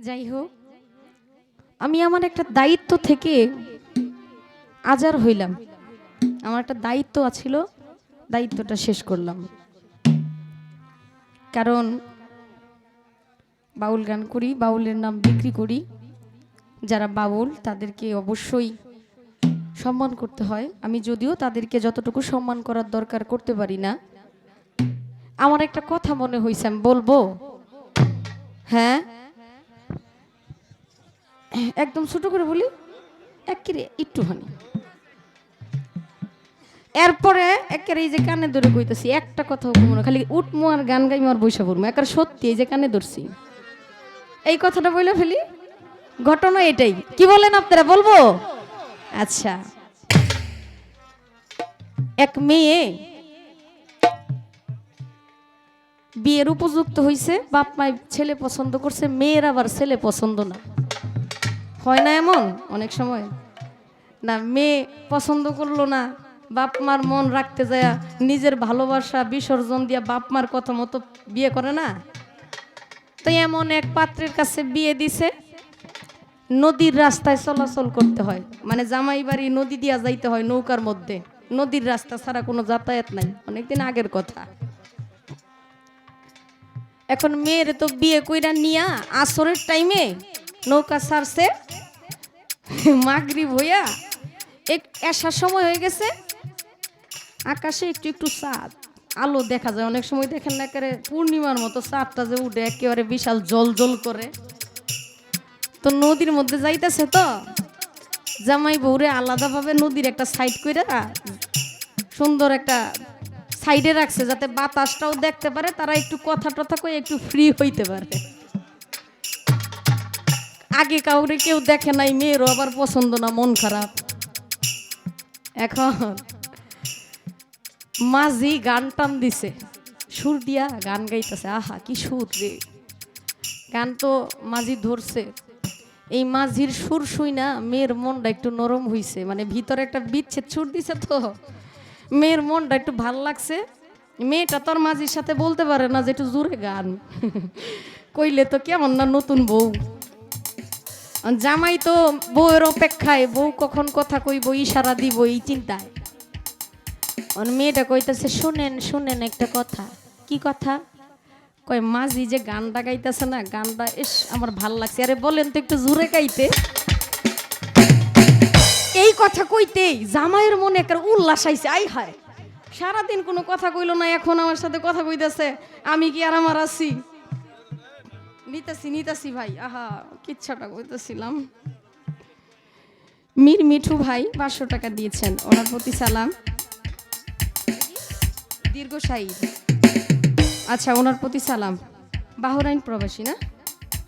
যাই হোক, আমি আমার একটা দায়িত্ব থেকে আজার হইলাম। আমার একটা দায়িত্ব আছিল, দায়িত্বটা শেষ করলাম। কারণ বাউল গান করি, বাউলের নাম বিক্রি করি। যারা বাউল, তাদেরকে অবশ্যই সম্মান করতে হয়। আমি যদিও তাদেরকে যতটুকু সম্মান করার দরকার করতে পারি না। আমার একটা কথা মনে হয়েছে আমি বলব। হ্যাঁ? একদম ছোট করে বলি একেরে একটুখানি। এরপরে একেবারে এই যে কানে ধরে কইতেছি, একটা কথা মনে খালি উঠমো আর গান গাইমো আর বৈশা পড়মো একার সত্যি এই যে কানে ধরছি। এই কথাটা বলে ফেলি, ঘটনা এটাই। কি বলেন আপনারা, বলব? আচ্ছা। এক মেয়ে বিয়ের উপযুক্ত হইছে বাপ মাই ছেলে পছন্দ করছে, মেয়ের আবার ছেলে পছন্দ না। হয় না এমন? অনেক সময়। না, মেয়ে পছন্দ করল না, বাপ মার মন রাখতে যায়, নিজের ভালোবাসা বিসর্জন দিয়া বাপ মার কথা মতো বিয়ে করে না? তো এমন এক পাত্রের কাছে বিয়ে দিছে। নদীর রাস্তায় চলাচল করতে হয়। মানে জামাই বাড়ি নদী দিয়া যাইতে হয় নৌকার মধ্যে। নদীর রাস্তা ছাড়া কোনো যাতায়াত নাই। অনেকদিন আগের কথা। এখন মেয়ের তো বিয়ে কইরা নিয়া আসরের টাইমে নৌকা ছাড়ছে মাগরিব হইয়া এক আসার সময় হয়ে গেছে। আকাশে একটু একটু চাঁদ আলো দেখা যায়। অনেক সময় দেখেন না একেবারে পূর্ণিমার মতো চাঁদটা যে উঠে, একেবারে বিশাল জল জল করে। তো নদীর মধ্যে যাইতেছে তো। জামাই বউরে আলাদাভাবে নদীর একটা সাইড কইরা সুন্দর একটা সাইডে রাখছে, যাতে বাতাসটাও দেখতে পারে, তারা একটু কথা টথা কয়ে একটু ফ্রি হইতে পারে। আগে কাউরে কেউ দেখে নাই, মেয়েরও আবার পছন্দ না, মন খারাপ। এখন মাঝি গান টান দিছে, সুর দিয়া গান গাইতেছে, আহা, কি সুর রে। গান তো মাঝি ধরছে। এই মাঝির সুর শুই না, মেয়ের মনটা একটু নরম হইছে মানে ভিতরে একটা বিচ্ছেদ সুর দিছে তো। মেয়ের মনটা একটু ভালো লাগছে। মেয়েটা তোর মাঝির সাথে বলতে পারে না যে একটু জোরে গান। কইলে তো কেমন না নতুন বউ। জামাই তো বউয়ের অপেক্ষায়, বউ কখন কথা কইব, ইশারা দিব এই চিন্তায়। আর মেয়েটা কইতাছে, শুনেন শুনেন একটা কথা। কি কথা? কয়, মাঝি যে গানটা গাইতেছে না, গানটা এস আমার ভালো লাগছে। আরে বলেন তো একটু জোরে গাইতে। এই কথা কইতেই জামাইয়ের মনে একটা উল্লাস আইছে, আই হায়। সারাদিন কোনো কথা কইলো না, এখন আমার সাথে কথা কইতেছে। আমি কি আর আমার আছি? নিতাছি নিতাছি ভাই আহা কিচ্ছাটা কইতেছিলাম মীর মিঠু ভাই পাঁচশো টাকা দিয়েছেন ওনার প্রতি সালাম আচ্ছা ওনার প্রতি সালাম বাহরাইন প্রবাসী না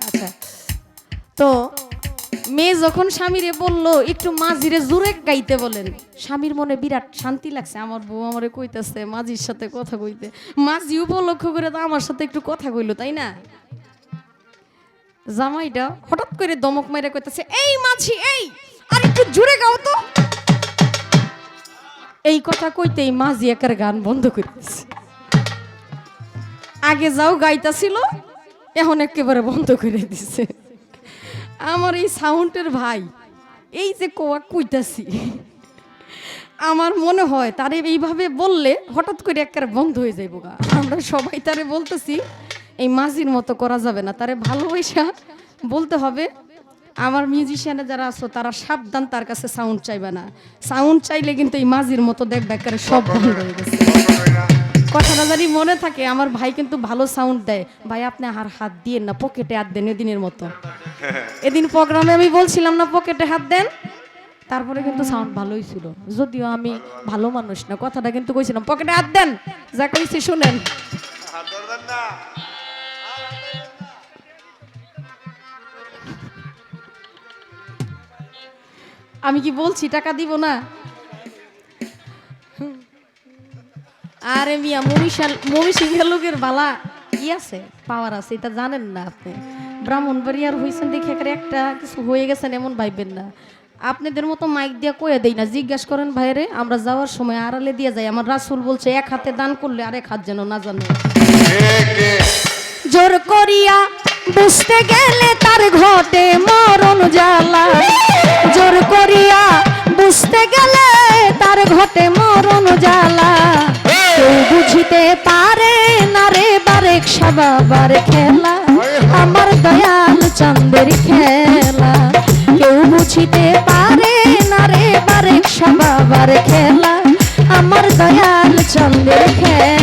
আচ্ছা তো মেয়ে যখন স্বামীরে বলল একটু মাঝিরে জোরে গাইতে বলেন স্বামীর মনে বিরাট শান্তি লাগছে আমার বউ আমারে কইতেছে মাঝির সাথে কথা কইতে মাঝি উপলক্ষ করে তো আমার সাথে একটু কথা কইলো তাই না জামাইটা হঠাৎ করে দমক মাইরা কইতেছে, এই মাছি এই, আর একটু জোরে গাও তো। এই কথা কইতেই মাঝি একার গান বন্ধ করে দিছে আগে যাও গাইতাছিল, এখন একেবারে বন্ধ করে দিছে। আমার এই সাউন্ডের ভাই, এই যে কোয়া কইতাছি, আমার মনে হয় তারে এইভাবে বললে হঠাৎ করে একেবারে বন্ধ হয়ে যাইব গা। আমরা সবাই তারে বলতেছি এই মাঝির মতো করা যাবে না। তারে ভালোবাসা বলতে হবে। আমার মিউজিশিয়ানে যারা আছো, তারা সাবধান তার কাছে সাউন্ড চাইবে না। সাউন্ড চাইলে কিন্তু এই মাঝির মতো দেখবে একেবারে সব বন্ধ হয়ে গেছে। কথাটা জানি মনে থাকে, আমার ভাই কিন্তু ভালো সাউন্ড দেয়। ভাই, আপনি আর হাত দিয়ে না পকেটে হাত দেন এদিনের মতো। এদিন প্রোগ্রামে আমি বলছিলাম না পকেটে হাত দেন। তারপরে কিন্তু সাউন্ড ভালোই ছিল। যদিও আমি ভালো মানুষ না, কথাটা কিন্তু কইছিলাম পকেটে হাত দেন। যা কইছি শুনেন। আমি কি বলছি, টাকা দিব না? আরে মিয়া মমিশাল মমিশিংহের লোকের বালা কি আছে? পাওয়ার আছে, এটা জানেন না আপনি। ব্রাহ্মণবাড়িয়ার হয়েছেন দেখে একটা কিছু হয়ে গেছেন এমন ভাইবেন না। আপনাদের মতো মাইক দিয়ে কয়ে দেই না, জিজ্ঞাসা করেন ভাইরে, আমরা যাওয়ার সময় আড়ালে দিয়ে যাই। আমার রাসুল বলছে, এক হাতে দান করলে আরেক হাত যেন না জানে। জোর করিয়া বুঝতে গেলে তার ঘটে মরণ জ্বালা। জোর করিয়া বুঝতে গেলে তার ঘটে মরণ জ্বালা। কেউ বুঝিতে পারে না রে বারে সবাবার খেলা। আমার দয়াল চান্দের খেলা। কেউ বুঝিতে পারে না রে বারে সবাবার খেলা। আমার দয়াল চান্দের খেলা।